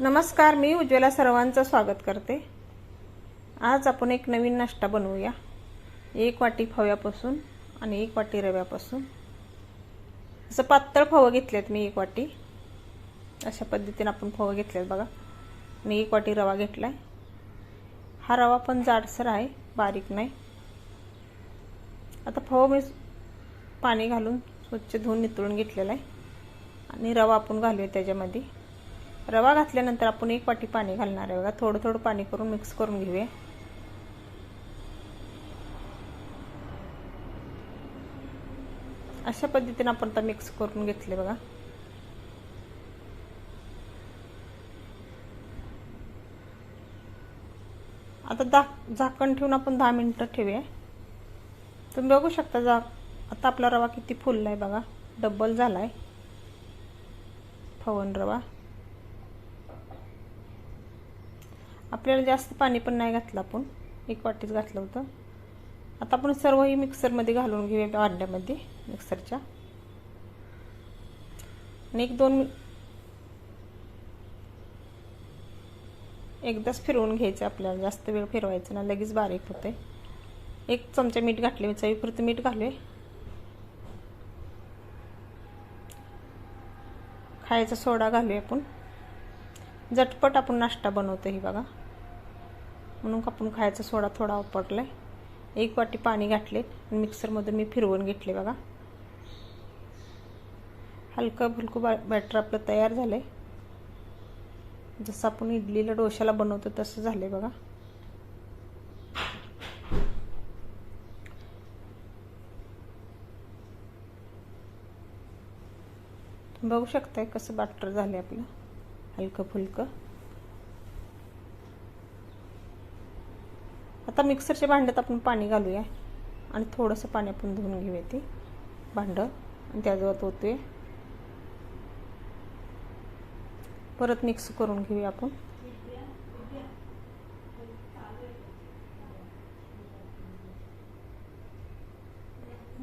नमस्कार मी उज्ज्वला सर्वांचं स्वागत करते. आज आपण एक नवीन नाश्ता बनवूया. एक वाटी फव्यापासून आणि एक वाटी रव्यापासून. असं पातळ फवं घेतलेत मी एक वाटी. अशा पद्धतीने आपण फवं घेतलेत बघा. आणि एक वाटी रवा घेतला आहे हा रवा पण जाडसर आहे बारीक नाही. आता फवं मी पाणी घालून स्वच्छ धुवून नितळून घेतलेला आहे. आणि रवा आपण घालूया त्याच्यामध्ये. रवा घातल्यानंतर आपण एक वाटी पाणी घालणार आहे बघा. थोडं थोडं पाणी करून मिक्स करून घेऊया. अशा पद्धतीने आपण आता मिक्स करून घेतले बघा. आता दा झाकण ठेवून आपण दहा मिनटं ठेवूया. तुम्ही बघू शकता जा आता आपला रवा किती फुलला आहे बघा. डब्बल झाला आहे फवन रवा. आपल्याला जास्त पाणी पण नाही घातलं आपण. एक वाटीच घातलं होतं. आता आपण सर्व ही मिक्सरमध्ये घालून घेऊया भांड्यामध्ये मिक्सरच्या. आणि एक दोन एकदाच फिरवून घ्यायचं आपल्याला. जास्त वेळ फिरवायचं ना लगेच बारीक होते एक चमचा मीठ घातले चवीपुरतं मीठ घालूया. खायचा सोडा घालूया आपण. झटपट आपण नाश्ता बनवतो ही बघा. म्हणून आपण खायचा सोडा थोडा वापरला आहे एक वाटी पाणी घातले आणि मिक्सरमधून मी फिरवून घेतले बघा. हलकं फुलकं बॅ बॅटर आपलं तयार झालं आहे जसं आपण इडलीला डोशाला बनवतो तसं झालं आहे बघा बघू शकताय कसं बॅटर झालं आहे आपलं. हलकं फुलकं. आता मिक्सरच्या भांड्यात आपण पाणी घालूया. आणि थोडंसं पाणी आपण धुवून घेऊया ते भांडं. आणि त्याजवळ ओतूया परत मिक्स करून घेऊया आपण.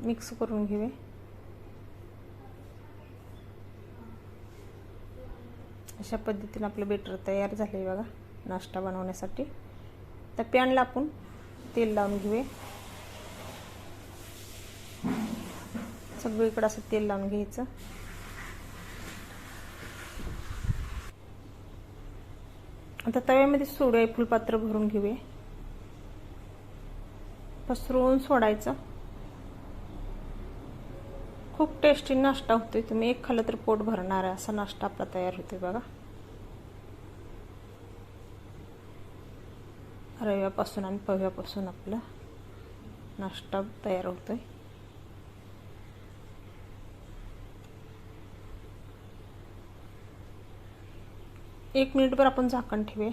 मिक्स करून घेऊया. अशा पद्धतीने आपलं बेटर तयार झालं आहे बघा. नाश्ता बनवण्यासाठी. तर पॅनला आपण तेल लावून घेऊया. सगळीकडे असं तेल लावून घ्यायचं. आता तव्यामध्ये सोडूया फुलपात्र भरून घेऊया. पसरवून सोडायचं. खूप टेस्टी नाश्ता होतोय तुम्ही. एक खाल्लं तर पोट भरणार आहे. असा नाश्ता आपला तयार होतोय बघा. रव्यापासून आणि पव्यापासून आपला नाश्ता तयार होतो आहे एक मिनिटभर आपण झाकण ठेवे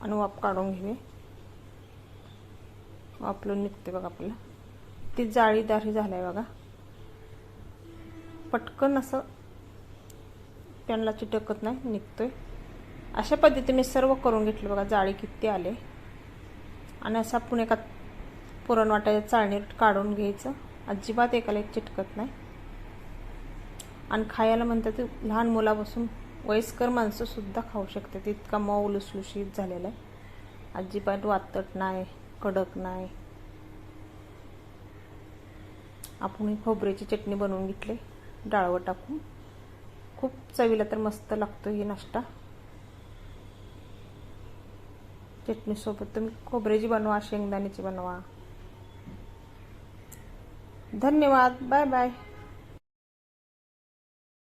आणि वाफ काढून घेऊया. वापरून निघते बघा आपलं ती जाळीदार झालं आहे बघा. पटकन असं पॅनला चिटकत नाही निघतोय. अशा पद्धतीने सर्व करून घेतलं बघा जाळी किती आले आणि असं आपण एका पुरण वाटायच्या चाळणीत काढून घ्यायचं. अजिबात एकाला एक चिटकत नाही. आणि खायला म्हणतात ते लहान मुलापासून वयस्कर माणसंसुद्धा खाऊ शकतात. इतका मऊ लुसलुशीत झालेला आहे. अजिबात वातट नाही कडक नाही. आपण खोबऱ्याची चटणी बनवून घेतली. डाळवं टाकून. खूप चवीला तर मस्त लागतो ही नाश्ता. चटणीसोबत तुम्ही खोबऱ्याची बनवा शेंगदाण्याची बनवा. धन्यवाद. Bye bye.